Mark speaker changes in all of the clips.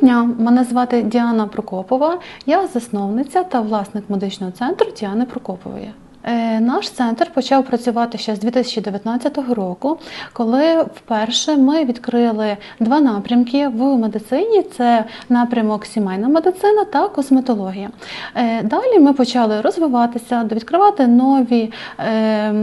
Speaker 1: Доброго дня, мене звати Діана Прокопова. Я засновниця та власник медичного центру Діани Прокопової. Е, Наш центр почав працювати ще з 2019 року, коли вперше ми відкрили два напрямки в медицині: це напрямок сімейна медицина та косметологія. Е, Далі ми почали розвиватися, відкривати нові е,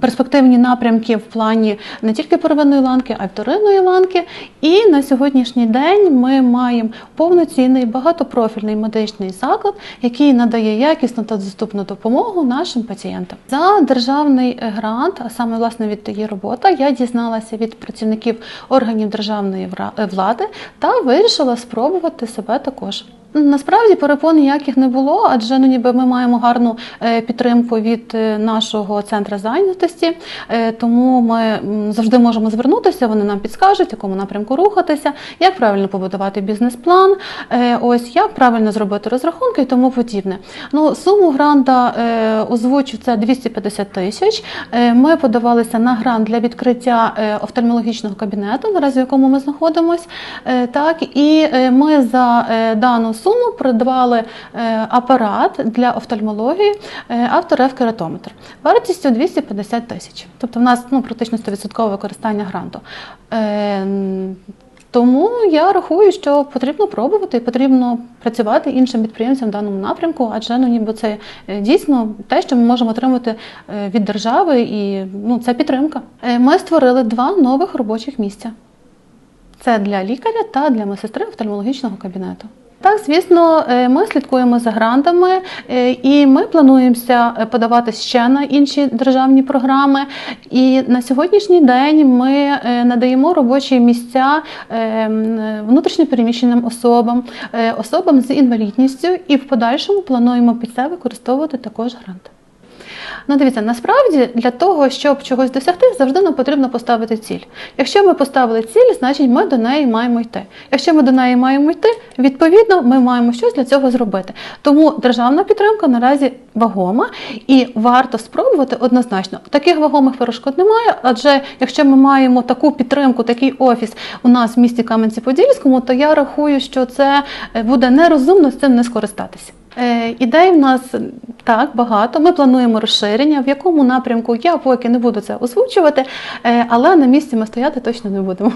Speaker 1: перспективні напрямки в плані не тільки первинної ланки, а й вторинної ланки. І на сьогоднішній день ми маємо повноцінний багатопрофільний медичний заклад, який надає якісну та доступну допомогу нашим пацієнтам. За державний е, грант, а саме власне від її робота, я дізналася від працівників органів державної е, влади та вирішила спробувати себе також. Насправді перепон ніяких не було, адже ну ніби ми маємо гарну е, підтримку від е, нашого центру зайнятості, е, тому ми завжди можемо звернутися. Вони нам підскажуть, в якому напрямку рухатися, як правильно побудувати бізнес-план, ось як правильно зробити розрахунки і тому подібне. Ну суму гранта озвучу це 250 тисяч. Ми подавалися на грант для відкриття офтальмологічного кабінету, наразі в якому ми знаходимося. Так і ми за дану суму придбали е, апарат для офтальмології е, авторефкератометр вартістю 250 тисяч. Тобто в нас ну, практично 100% використання гранту. Е, Тому я рахую, що потрібно пробувати потрібно працювати іншим підприємцям в даному напрямку, адже ну ніби це дійсно те, що ми можемо отримати від держави, і ну це підтримка. Ми створили два нових робочих місця. Це для лікаря та для медсестри офтальмологічного кабінету. Так, звісно, е, ми слідкуємо за грантами е, і ми плануємося е, подавати ще на інші державні програми. І на сьогоднішній день ми надаємо робочі місця внутрішньопереміщеним особам, особам з інвалідністю, і в подальшому плануємо під це використовувати також гранти. Ну, дивіться, насправді для того, щоб чогось досягти, завжди нам потрібно поставити ціль. Якщо ми поставили ціль, значить ми до неї маємо йти. Якщо ми до неї маємо йти, відповідно, ми маємо щось для цього зробити. Тому державна підтримка наразі вагома і варто спробувати однозначно. Таких вагомих перешкод немає, адже якщо ми маємо таку підтримку, такий офіс у нас в місті Кам'янці-Подільському, то я рахую, що це е, буде нерозумно з цим не скористатися. Е, Ідей в нас так багато. Ми плануємо розширення, в якому напрямку я поки не буду це озвучувати, е, але на місці ми стояти точно не будемо.